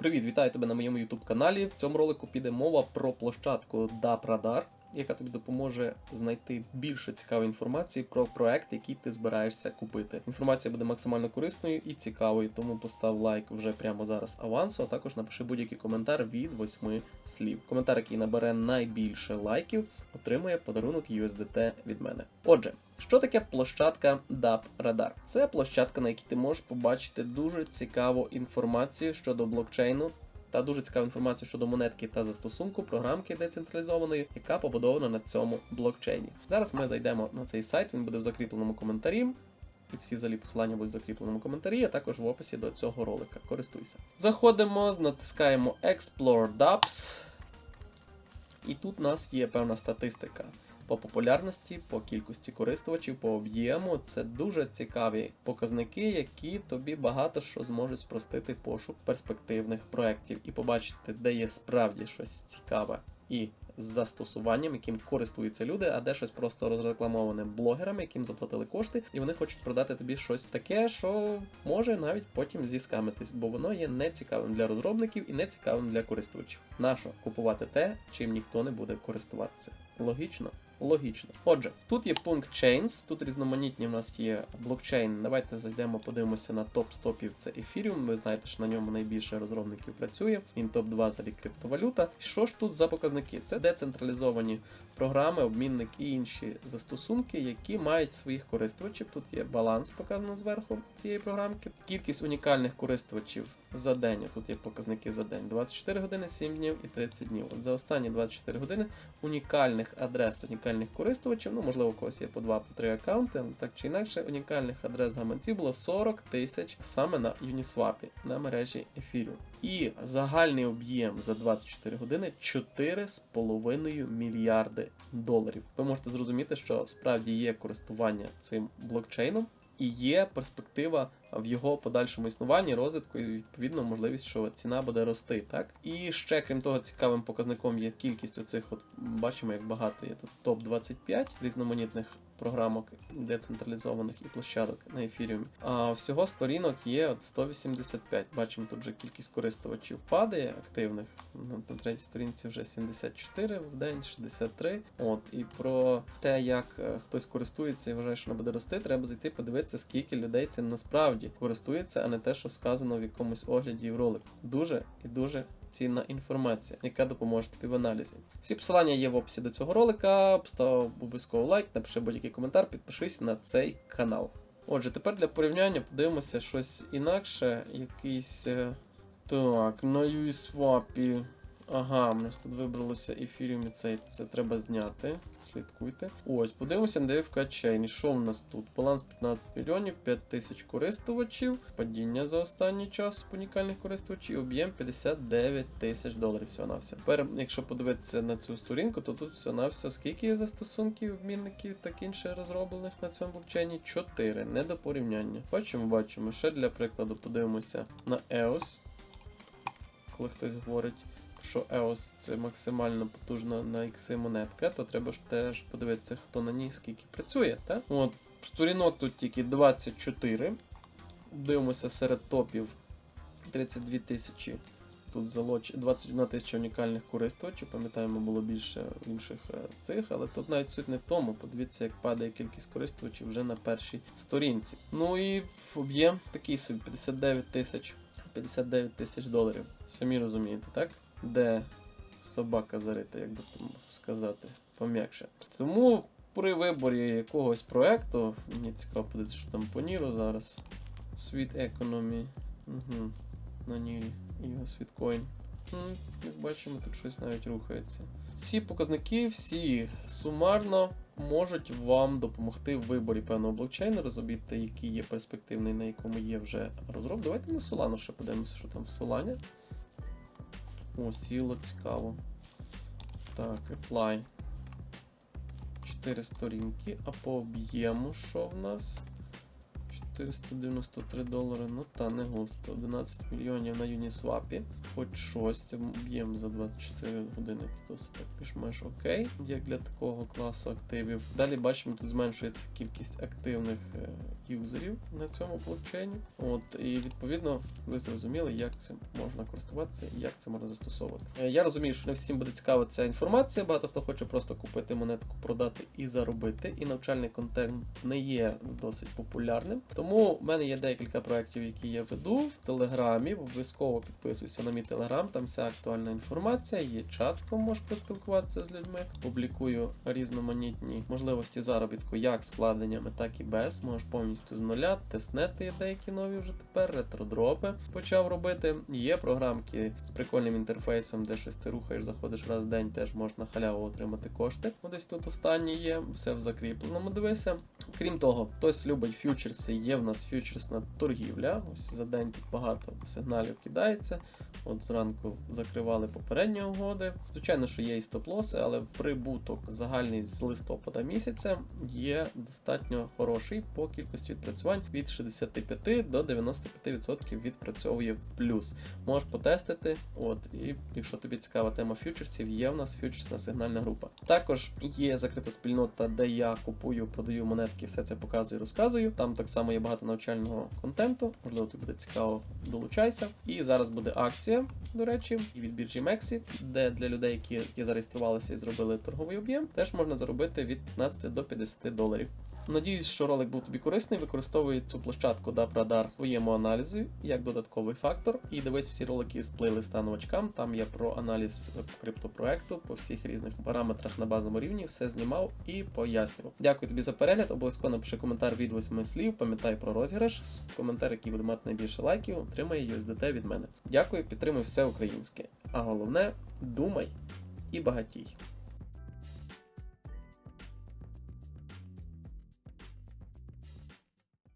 Привіт, вітаю тебе на моєму YouTube каналі. В цьому ролику піде мова про площадку DAP яка тобі допоможе знайти більше цікавої інформації про проект, який ти збираєшся купити. Інформація буде максимально корисною і цікавою, тому постав лайк вже прямо зараз авансу, а також напиши будь-який коментар від 8 слів. Коментар, який набере найбільше лайків, отримує подарунок USDT від мене. Отже. Що таке площадка DAP Radar? Це площадка, на якій ти можеш побачити дуже цікаву інформацію щодо блокчейну та дуже цікаву інформацію щодо монетки та застосунку програмки децентралізованої, яка побудована на цьому блокчейні. Зараз ми зайдемо на цей сайт, він буде в закріпленому коментарі. І всі взагалі посилання будуть в закріпленому коментарі, а також в описі до цього ролика. Користуйся. Заходимо, натискаємо Explore Dapps. І тут у нас є певна статистика по популярності, по кількості користувачів, по об'єму. Це дуже цікаві показники, які тобі багато що зможуть спростити пошук перспективних проєктів і побачити, де є справді щось цікаве і з застосуванням, яким користуються люди, а де щось просто розрекламоване блогерами, яким заплатили кошти, і вони хочуть продати тобі щось таке, що може навіть потім зіскамитись, бо воно є нецікавим для розробників і нецікавим для користувачів. Нащо купувати те, чим ніхто не буде користуватися? Логічно. Логічно. Отже, тут є пункт Chains, тут різноманітні в нас є блокчейн. Давайте зайдемо, подивимося на топ стопів. Це Ethereum. Ви знаєте, що на ньому найбільше розробників працює. Він топ-2 за криптовалюта. Що ж тут за показники? Це децентралізовані програми, обмінник і інші застосунки, які мають своїх користувачів. Тут є баланс показано зверху цієї програмки. Кількість унікальних користувачів за день. Тут є показники за день: 24 години, 7 днів і 30 днів. От за останні 24 години унікальних адрес, унікальних користувачів, ну можливо, у когось є по 2 по 3 аккаунти, так чи інакше, унікальних адрес гаманців було 40 тисяч саме на Uniswap, на мережі Ethereum. І загальний об'єм за 24 години 4,5 мільярди доларів. Ви можете зрозуміти, що справді є користування цим блокчейном. І є перспектива в його подальшому існуванні, розвитку і відповідно можливість, що ціна буде рости. Так і ще крім того, цікавим показником є кількість оцих, от бачимо, як багато є тут топ 25 різноманітних програмок децентралізованих і площадок на ефіріумі. А всього сторінок є от 185. Бачимо, тут вже кількість користувачів падає активних. На третій сторінці вже 74 в день, 63. От і про те, як е, хтось користується і вважає, що не буде рости, треба зайти подивитися, скільки людей цим насправді користується, а не те, що сказано в якомусь огляді в ролику. Дуже і дуже цінна інформація, яка допоможе тобі в аналізі. Всі посилання є в описі до цього ролика. Постав обов'язково лайк, напиши будь-який коментар, підпишись на цей канал. Отже, тепер для порівняння подивимося щось інакше. Якийсь. е, Так, на USWAP. Ага, у нас тут вибралося ефіріум і цей. Це треба зняти. Слідкуйте. Ось, подивимося на DFK Chain. Що в нас тут? Баланс 15 мільйонів, 5 тисяч користувачів. Падіння за останній час унікальних користувачів. Об'єм 59 тисяч доларів всього на все. Тепер, якщо подивитися на цю сторінку, то тут все на все скільки є застосунків, обмінників так інше розроблених на цьому блокчейні? 4. Не до порівняння. Бачимо, бачимо. Ще для прикладу подивимося на EOS. Коли хтось говорить що EOS це максимально потужна на ікси монетка, то треба ж теж подивитися, хто на ній скільки працює. так? От, Сторінок тут тільки 24. Дивимося серед топів 32 тисячі. Тут залоч 21 тисяча унікальних користувачів. Пам'ятаємо, було більше інших е, цих, але тут навіть суть не в тому. Подивіться, як падає кількість користувачів вже на першій сторінці. Ну і об'єм такий собі 59 тисяч. 59 тисяч доларів. Самі розумієте, так? Де собака зарита, як би там сказати, пом'якше. Тому при виборі якогось проекту, мені цікаво подивитися, що там по Ніру зараз. Світ Economy. Угу. На Нірі. І Світкоін. Як бачимо, тут щось навіть рухається. Ці показники всі сумарно можуть вам допомогти в виборі певного блокчейну, розуміти, який є перспективний, на якому є вже розроб. Давайте на Solana ще подивимося, що там в Solana. О, сіло цікаво. Так, apply. 4 сторінки. А по об'єму що в нас? 493 долари. Ну та не густо. 11 мільйонів на Uniswap. Хоч щось. Об'єм за 24 години. Це досить так пішмеш окей. Як для такого класу активів. Далі бачимо, тут зменшується кількість активних е, юзерів на цьому блокчейні. От, і відповідно ви зрозуміли, як цим можна користуватися і як це можна застосовувати. Е, Я розумію, що не всім буде цікава ця інформація. Багато хто хоче просто купити монетку, продати і заробити. І навчальний контент не є досить популярним. Тому в мене є декілька проєктів, які я веду в Телеграмі. Обов'язково підписуйся на мій телеграм, там вся актуальна інформація. Є чат, можеш поспілкуватися з людьми. Публікую різноманітні можливості заробітку, як з вкладеннями, так і без. Можеш повністю з нуля. Тестнети є деякі нові вже тепер. Ретродропи почав робити. Є програмки з прикольним інтерфейсом, де щось ти рухаєш, заходиш раз в день, теж можна халяву отримати кошти. Ну, Десь тут останні є, все в закріпленому. Дивися. Крім того, хтось любить фьючерси, є в нас фьючерсна торгівля. Ось за день тут багато сигналів кидається. От зранку закривали попередні угоди. Звичайно, що є і стоп-лоси, але прибуток загальний з листопада місяця є достатньо хороший по кількості відпрацювань від 65 до 95% відпрацьовує в плюс. Можеш потестити. От, і якщо тобі цікава тема фьючерсів, є в нас фьючерсна сигнальна група. Також є закрита спільнота, де я купую, продаю монетки, все це показую, і розказую. Там так само є багато навчального контенту. Можливо, тобі буде цікаво, долучайся. І зараз буде акція, до речі, від біржі Мексі, де для людей, які зареєструвалися і зробили торговий об'єм, теж можна заробити від 15 до 50 доларів. Надіюсь, що ролик був тобі корисний. Використовуй цю площадку DAP-Radar в своєму аналізі як додатковий фактор. І дивись всі ролики з плейлиста новачкам. Там я про аналіз криптопроекту по всіх різних параметрах на базовому рівні все знімав і пояснював. Дякую тобі за перегляд. Обов'язково напиши коментар від восьми слів. Пам'ятай про розіграш. Коментар, який буде мати найбільше лайків, отримає USDT від мене. Дякую, підтримуй все українське. А головне, думай і багатій.